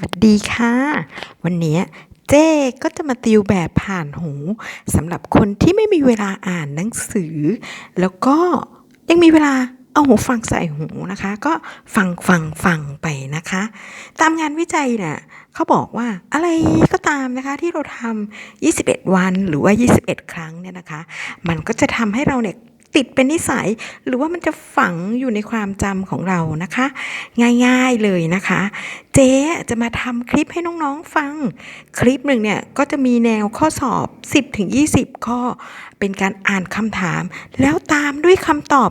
วัสดีค่ะ วันนี้เจ๊ก็จะมาติวแบบผ่านหูสำหรับคนที่ไม่มีเวลาอ่านหนังสือ แล้วก็ยังมีเวลาเอาหูฟังใส่หูนะคะ ก็ฟังฟังฟังไปนะคะ ตามงานวิจัยเนี่ยเขาบอกว่าอะไรก็ตามนะคะที่เราทำ21 วันหรือว่า 21 ครั้งเนี่ยนะคะ มันก็จะทำให้เราเนี่ย ติดเป็นนิสัย หรือว่ามันจะฝังอยู่ในความจำของเรานะคะ ง่ายๆเลยนะคะ เจ๊จะมาทำคลิปให้น้องๆฟัง คลิปหนึ่งเนี่ยก็จะมีแนวข้อสอบ 10ถึง20 ข้อ เป็นการอ่านคำถาม แล้วตามด้วยคำตอบ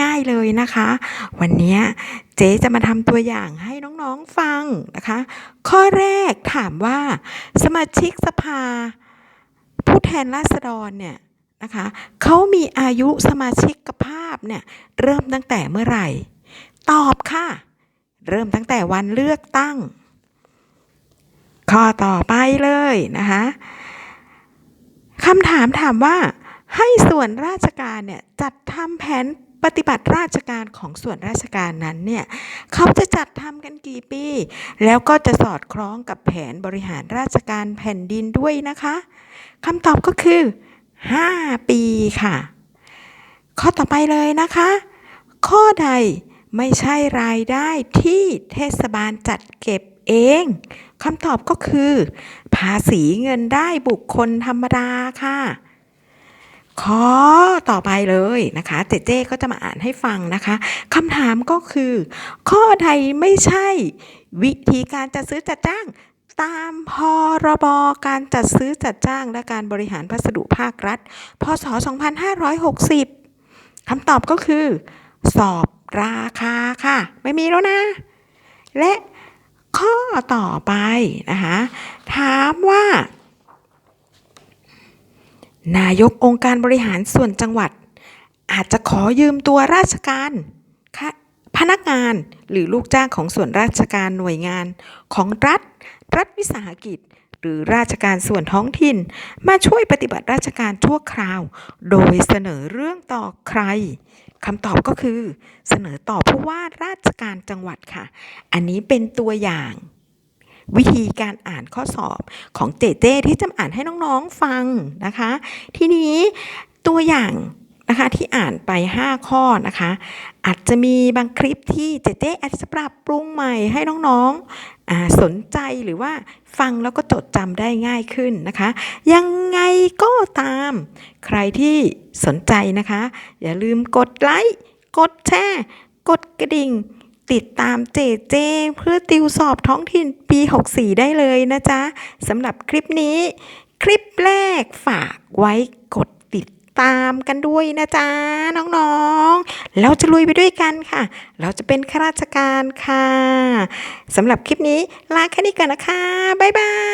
ง่ายๆเลยนะคะ วันนี้เจ๊จะมาทำตัวอย่างให้น้องๆฟังนะคะ ข้อแรกถามว่าสมาชิกสภา ผู้แทนราษฎรเนี่ย นะคะเขามีอายุสมาชิกภาพเนี่ยเริ่มตั้งแต่เมื่อไหร่ ตอบค่ะ เริ่มตั้งแต่วันเลือกตั้ง ข้อต่อไปเลยนะคะคำถามถามว่าให้ส่วนราชการเนี่ยจัดทำแผนปฏิบัติราชการของส่วนราชการนั้นเนี่ยเขาจะจัดทำกันกี่ปี แล้วก็จะสอดคล้องกับแผนบริหารราชการแผ่นดินด้วยนะคะคำตอบก็คือ 5 ปีค่ะ ข้อต่อไปเลยนะคะ ข้อใดไม่ใช่รายได้ที่เทศบาลจัดเก็บเองคำตอบก็คือ ภาษีเงินได้บุคคลธรรมดาค่ะข้อต่อไปเลยนะคะ เจเจก็จะมาอ่านให้ฟังนะคะคำถามก็คือ ข้อใดไม่ใช่ วิธีการจัดซื้อจัดจ้าง ตามพรบการจัดซื้อจัดจ้างและการบริหารพัสดุภาครัฐ พศ 2560 คำตอบก็คือ สอบราคาค่ะ ไม่มีแล้วนะ และข้อต่อไปนะคะถามว่า นายกองค์การบริหารส่วนจังหวัด อาจจะขอยืมตัวราชการพนักงานหรือลูกจ้างของส่วนราชการหน่วยงานของรัฐ รัฐวิสาหกิจ หรือราชการส่วนท้องถิ่น มาช่วยปฏิบัติราชการชั่วคราว โดยเสนอเรื่องต่อใครคำตอบก็คือเสนอต่อผู้ว่าราชการจังหวัดค่ะ อันนี้เป็นตัวอย่างวิธีการอ่านข้อสอบของเจเจที่จะอ่านให้น้องๆฟังนะคะ ทีนี้ตัวอย่างนะคะที่อ่านไป 5 ข้อนะคะ อาจจะมีบางคลิปที่เจเจอาจจะปรับปรุงใหม่ให้น้องๆ สนใจหรือว่าฟังแล้วก็จดจำได้ง่ายขึ้นนะคะ ยังไงก็ตาม ใครที่สนใจนะคะ อย่าลืมกดไลค์กดแชร์ กดกระดิ่ง ติดตามเจเจเพื่อติวสอบท้องถิ่นปี 64 ได้เลยนะจ๊ะสำหรับคลิปนี้ คลิปแรกฝากไว้กด ตามกันด้วยนะจ๊ะน้องๆ เราจะลุยไปด้วยกันค่ะ เราจะเป็นข้าราชการค่ะสำหรับคลิปนี้ลาแค่นี้ก่อนนะคะ บ๊ายบาย